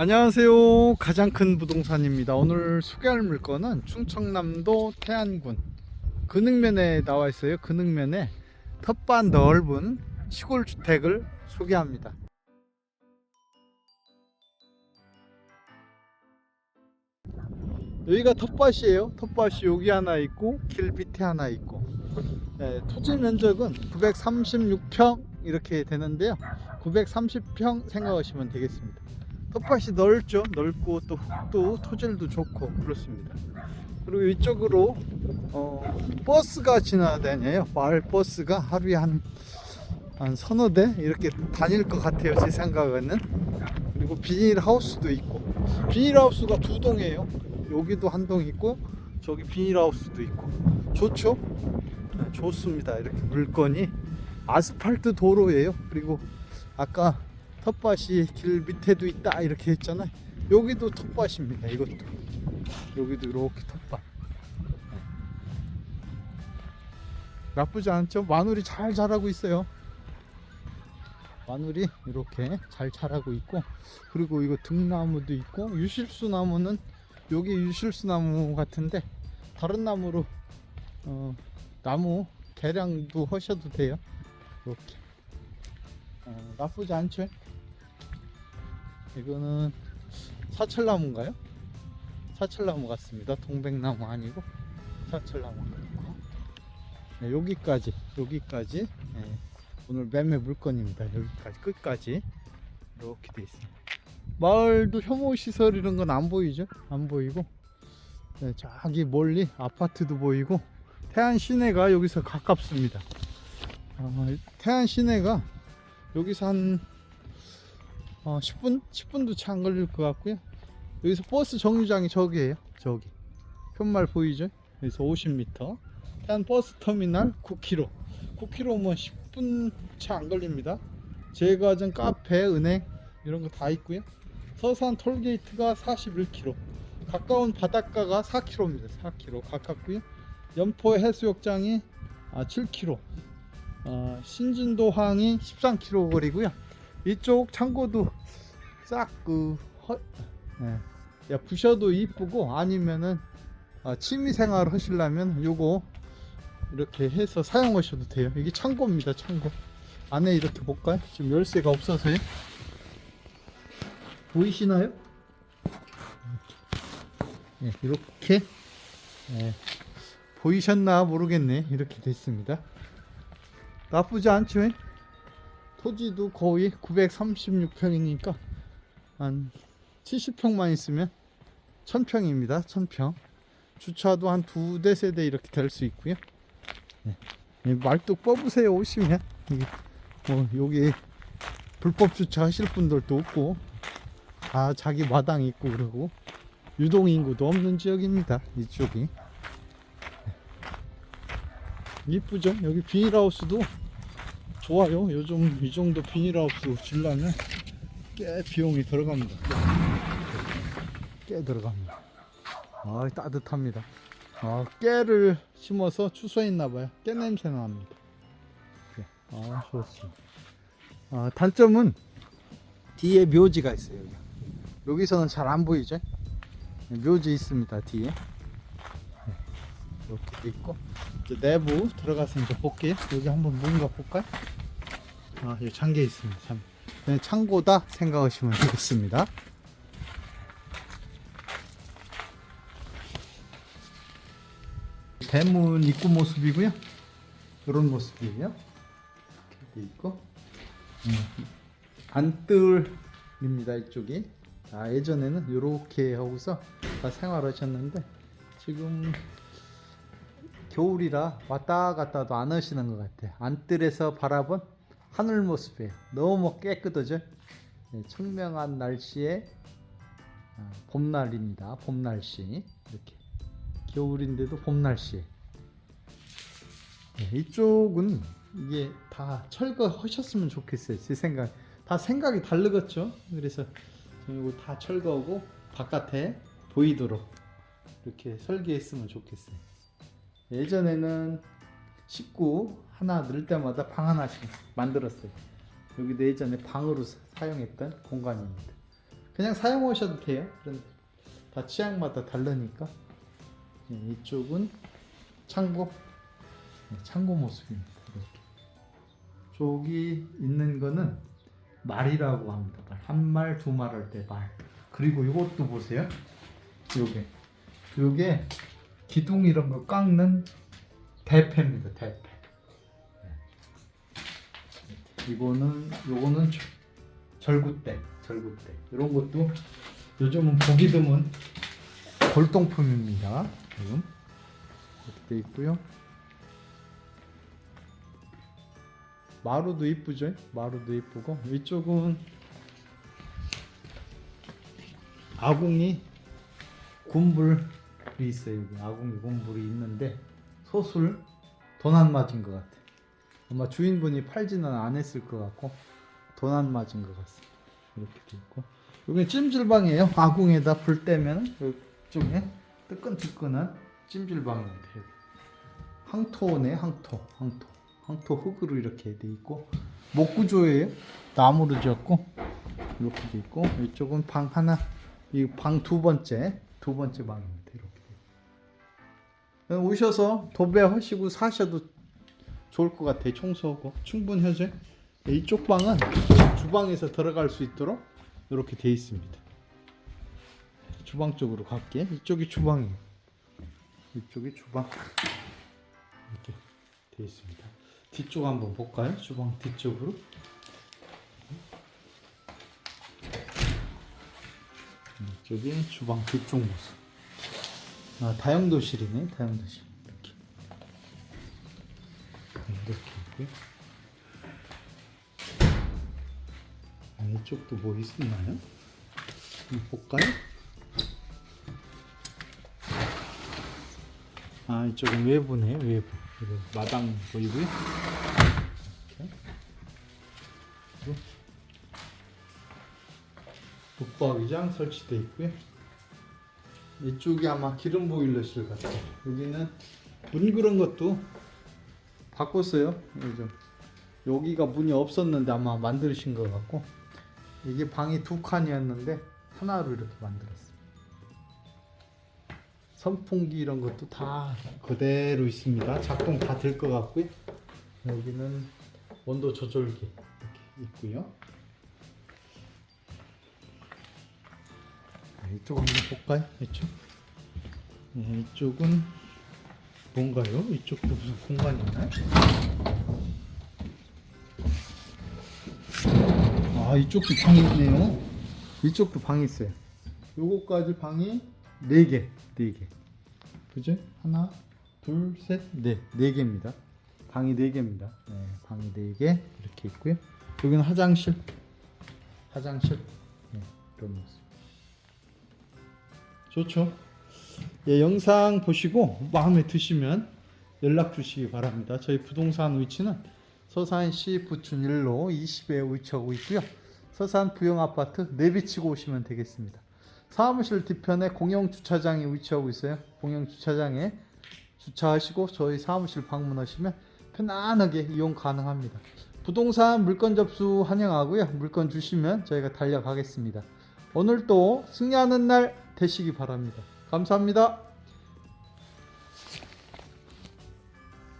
안녕하세요. 가장 큰 부동산입니다. 오늘 소개할 물건은 충청남도 태안군 근흥면에 나와 있어요. 근흥면에 텃밭 넓은 시골 주택을 소개합니다. 여기가 텃밭이에요. 텃밭이 여기 하나 있고 길 밑에 하나 있고 네, 토지 면적은 936평 이렇게 되는데요. 930평 생각하시면 되겠습니다. 텃밭이 넓죠. 넓고 또 흙도 토질도 좋고 그렇습니다. 그리고 이쪽으로 어, 버스가 지나다녀요. 마을 버스가 하루에 한, 한 서너 대 이렇게 다닐 것 같아요. 제 생각에는. 그리고 비닐 하우스도 있고 비닐 하우스가 두 동이에요. 여기도 한 동 있고 저기 비닐 하우스도 있고 좋죠? 네, 좋습니다. 이렇게 물건이 아스팔트 도로예요. 그리고 아까 텃밭이 길 밑에도 있다 이렇게 했잖아요. 여기도 텃밭입니다. 이것도 여기도 이렇게 텃밭. 네. 나쁘지 않죠? 마늘이 잘 자라고 있어요. 마늘이 이렇게 잘 자라고 있고 그리고 이거 등나무도 있고 유실수 나무는 여기 유실수 나무 같은데 다른 나무로 어, 나무 개량도 하셔도 돼요. 이렇게 어, 나쁘지 않죠? 이거는 사철나무인가요? 사철나무 같습니다. 동백나무 아니고 사철나무 네, 여기까지 여기까지 네, 오늘 매매 물건입니다. 여기까지 끝까지 이렇게 돼 있습니다. 마을도 혐오 시설 이런 건 안 보이죠? 안 보이고 네, 저기 멀리 아파트도 보이고 태안 시내가 여기서 가깝습니다. 어, 태안 시내가 여기서 한 어, 10분? 10분도 채안 걸릴 것 같고요. 여기서 버스 정류장이 저기에요. 저기. 현말 보이죠? 여기서 50m. 태안 버스 터미널 9km. 9km면 10분 채안 걸립니다. 제과점, 카페, 은행 이런 거 다 있고요. 서산 톨게이트가 41km. 가까운 바닷가가 4km입니다. 4km 가깝고요. 연포 해수욕장이 아, 7km. 어, 신진도항이 13km 거리고요. 이쪽 창고도 싹그 네. 야, 부셔도 이쁘고 아니면은 어, 취미 생활 하시려면 요거 이렇게 해서 사용하셔도 돼요. 이게 창고입니다. 창고. 안에 이렇게 볼까요? 지금 열쇠가 없어서요. 보이시나요? 네, 이렇게 네, 보이셨나 모르겠네. 이렇게 됐습니다. 나쁘지 않죠? 예? 토지도 거의 936평이니까 한 70평만 있으면 1000평입니다. 1000평. 주차도 한 두 대 세대 이렇게 될 수 있고요. 네. 예, 말뚝 뽑으세요 오시면 뭐 여기 불법 주차하실 분들도 없고 다 자기 마당 있고 그러고 유동 인구도 없는 지역입니다. 이쪽이 네. 이쁘죠? 여기 비닐하우스도 좋아요. 요즘 이 정도 비닐하우스 질라면 꽤 비용이 들어갑니다. 꽤 들어갑니다. 아 따뜻합니다. 아 깨를 심어서 추수했나봐요. 깨 냄새 납니다. 네. 아 좋습니다. 아, 단점은 뒤에 묘지가 있어요. 여기. 여기서는 잘 안 보이죠? 네, 묘지 있습니다. 뒤에. 네. 이렇게 돼 있고 이제 내부 들어가서 이제 볼게요. 여기 한번 뭔가 볼까요? 아, 여기 잠겨 있습니다. 참. 그냥 창고다 생각하시면 되겠습니다. 대문 입구 모습이고요. 이런 모습이에요. 이렇게 돼 있고, 음, 안뜰입니다. 이쪽이. 아, 예전에는 이렇게 하고서 다 생활하셨는데 지금 겨울이라 왔다 갔다도 안 하시는 것 같아요. 안뜰에서 바라본 하늘 모습이에요. 너무 깨끗하죠? 네, 청명한 날씨에 아, 봄날입니다. 봄 날씨 이렇게 겨울인데도 봄 날씨. 네, 이쪽은 이게 다 철거하셨으면 좋겠어요. 제 생각. 다 생각이 다르겠죠. 그래서 이거 다 철거하고 바깥에 보이도록 이렇게 설계했으면 좋겠어요. 예전에는 식구 하나 넣을 때마다 방 하나씩 만들었어요. 여기도 예전에 방으로 사- 사용했던 공간입니다. 그냥 사용하셔도 돼요. 다 취향마다 다르니까. 네, 이쪽은 창고, 네, 창고 모습입니다. 이렇게. 저기 있는 거는 말이라고 합니다. 말. 한 말, 두 말 할 때 말. 그리고 이것도 보세요. 요게. 요게 기둥 이런 거 깎는 대패입니다. 대패. 네. 이거는 요거는 절- 절구대, 절구대. 이런 것도 요즘은 보기 드문 골동품입니다. 지금 이렇게 돼 있고요. 마루도 이쁘죠? 마루도 이쁘고 이쪽은 아궁이 군불이 있어요. 여기 아궁이 군불이 있는데 소술 돈안 맞은 것 같아. 아마 주인분이 팔지는 않았을 것 같고 돈안 맞은 것 같습니다. 이렇게 돼 있고 여기 찜질방이에요. 아궁에다 불 떼면 이쪽에 뜨끈뜨끈한 찜질방입니다. 여기. 항토네 항토 항토 항토 흙으로 이렇게 돼 있고 목구조예요. 나무로 지었고 이렇게 돼 있고 이쪽은 방 하나 이 방 두 번째 두 번째 방입니다. 오셔서 도배하시고 사셔도 좋을 것 같아요. 청소하고 충분하죠. 이쪽 방은 주방에서 들어갈 수 있도록 이렇게 돼 있습니다. 주방 쪽으로 갈게. 이쪽이 주방이에요. 이쪽이 주방 이렇게 돼 있습니다. 뒤쪽 한번 볼까요? 주방 뒤쪽으로. 이쪽이 주방 뒤쪽 모습. 아, 다용도실이네. 다용도실. 이렇게. 이렇게 있고요. 아, 이쪽도 뭐? 한번 볼까요? 아 이쪽은 외부네 외부 그리고 마당 보이고요 이렇게. 그리고 북박이장 설치되어 있고요 이쪽이 아마 기름 보일러실 같아요 여기는 문 그런 것도 바꿨어요 요즘 여기가 문이 없었는데 아마 만드신 것 같고 이게 방이 두 칸이었는데 하나로 이렇게 만들었어요 선풍기 이런 것도 다 그대로 있습니다. 작동 다 될 것 같고요. 여기는 온도 조절기 이렇게 있고요. 이쪽 한번 볼까요? 이쪽. 네, 이쪽은 뭔가요? 이쪽도 무슨 공간이 있나요? 아 이쪽도 방이 있네요. 이쪽도 방이 있어요. 요거까지 방이 네 개, 네 개. 그죠? 하나, 둘, 셋, 네, 네 개입니다. 방이 네 개입니다. 네, 방이 네개 이렇게 있고요. 여기는 화장실, 화장실, 네, 이런 모습. 좋죠? 예, 영상 보시고 마음에 드시면 연락 주시기 바랍니다. 저희 부동산 위치는 서산시 부춘 1로 20에 위치하고 있고요. 서산 부영 아파트 내비치고 오시면 되겠습니다. 사무실 뒤편에 공영 주차장이 위치하고 있어요. 공영 주차장에 주차하시고 저희 사무실 방문하시면 편안하게 이용 가능합니다. 부동산 물건 접수 환영하고요. 물건 주시면 저희가 달려가겠습니다. 오늘 또 승리하는 날 되시기 바랍니다. 감사합니다.